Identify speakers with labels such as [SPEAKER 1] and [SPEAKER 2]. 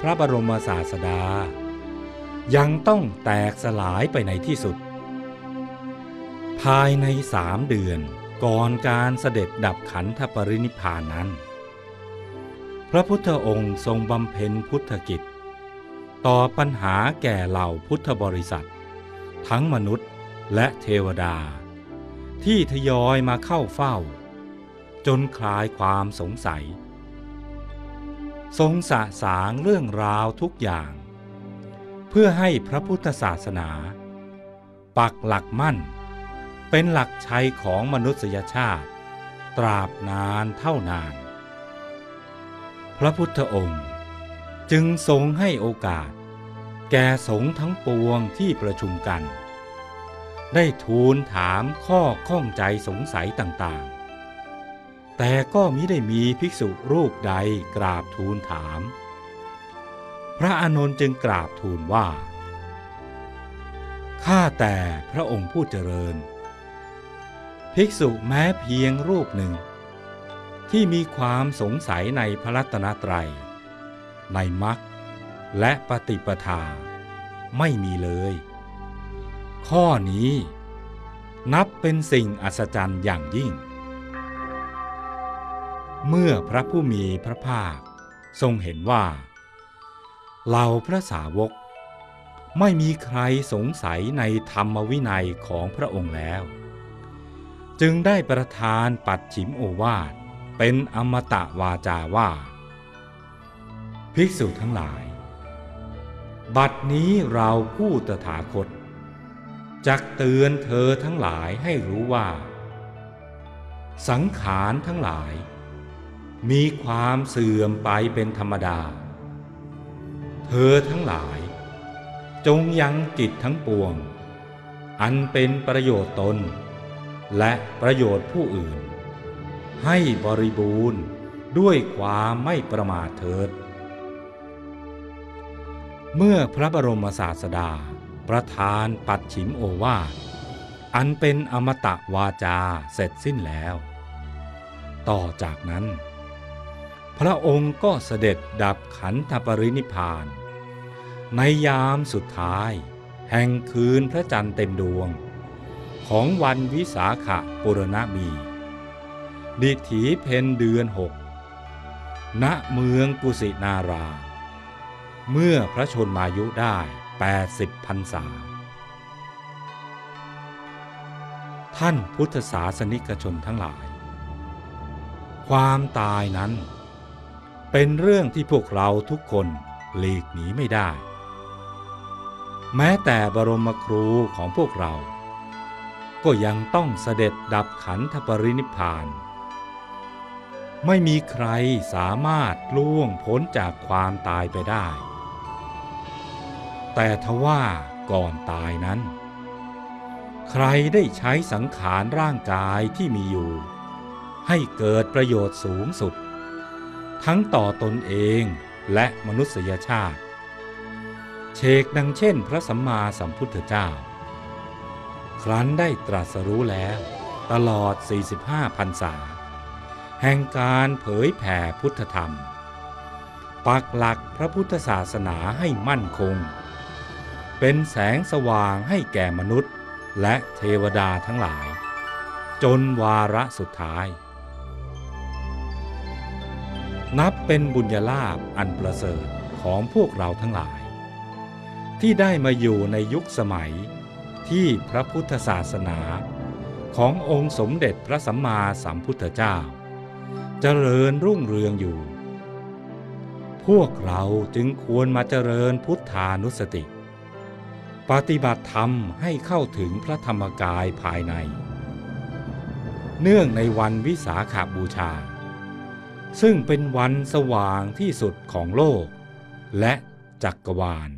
[SPEAKER 1] พระบรมศาสดา ยังต้องแตกสลายไปในที่สุด ภายในสามเดือนก่อนการเสด็จดับขันธปรินิพานนั้น พระพุทธองค์ทรงบำเพ็ญพุทธกิจ ต่อปัญหาแก่เหล่าพุทธบริษัท ทั้งมนุษย์และเทวดา ที่ทยอยมาเข้าเฝ้า จนคลายความสงสัย ทรงสะสางเรื่องราวทุกอย่าง เพื่อให้พระพุทธศาสนา ปักหลักมั่น เป็นหลักชัยของมนุษยชาติ ตราบนานเท่านาน พระพุทธองค์จึงทรงให้โอกาส แก่สงฆ์ทั้งปวงที่ประชุมกัน ได้ทูลถามข้อข้องใจสงสัยต่างๆ แต่ก็มิได้มีภิกษุรูปใดกราบทูลถาม พระอานนท์จึงกราบทูลว่า ข้าแต่พระองค์ผู้เจริญ ภิกษุแม้เพียงรูปหนึ่ง ที่มีความสงสัยในพระรัตนตรัย ในมรรคและปฏิปทาไม่มีเลย ข้อนี้นับเป็นสิ่งอัศจรรย์อย่างยิ่ง เมื่อพระผู้มีพระภาค ทรงเห็นว่าเหล่าพระสาวก ไม่มีใครสงสัยในธรรมวินัยของพระองค์แล้ว จึงได้ประทานปัดฉิมโอวาทเป็นอมตะวาจาว่า ภิกษุทั้งหลาย บัดนี้เราผู้ตถาคตจักเตือนเธอทั้งหลายให้รู้ว่า สังขารทั้งหลาย มีความเสื่อมไปเป็นธรรมดา เธอทั้งหลาย จงยังกิจทั้งปวง อันเป็นประโยชน์ตน และประโยชน์ผู้อื่น ให้บริบูรณ์ด้วยความไม่ประมาทเถิด เมื่อพระบรมศาสดาประทานปัดฉิมโอวาทอันเป็นอมตะวาจาเสร็จสิ้นแล้ว ต่อจากนั้น พระองค์ก็เสด็จดับขันธปรินิพาน ในยามสุดท้าย แห่งคืนพระจันทร์เต็มดวง ของวันวิสาขปุรณมีดิถีเพนเดือนหกณเมืองกุสินารา เมื่อพระชนมายุได้ 80พรรษา ท่านพุทธศาสนิกชนทั้งหลาย ความตายนั้น เป็นเรื่องที่พวกเราทุกคนหลีกหนีไม่ได้ แม้แต่บรมครูของพวกเรา ก็ยังต้องเสด็จดับขันธปรินิพาน ไม่มีใครสามารถล่วงพ้นจากความตายไปได้ แต่ทว่าก่อนตายนั้น ใครได้ใช้สังขารร่างกายที่มีอยู่ ให้เกิดประโยชน์สูงสุด ทั้งต่อตนเองและมนุษยชาติ เชกดังเช่นพระสัมมาสัมพุทธเจ้า ครั้นได้ตรัสรู้แล้ว ตลอด 45พรรษา แห่งการเผยแผ่พุทธธรรม ปักหลักพระพุทธศาสนาให้มั่นคง เป็นแสงสว่างให้แก่มนุษย์และเทวดาทั้งหลาย จนวาระสุดท้าย นับเป็นบุญญาลาภอันประเสริฐของพวกเราทั้งหลาย ที่ได้มาอยู่ในยุคสมัยที่พระพุทธศาสนาขององค์สมเด็จพระสัมมาสัมพุทธเจ้าเจริญรุ่งเรืองอยู่ พวกเราจึงควรมาเจริญพุทธานุสติ ปฏิบัติธรรมให้เข้าถึงพระธรรมกายภายใน เนื่องในวันวิสาขาบูชา ซึ่งเป็นวันสว่างที่สุดของโลก และจักรวาล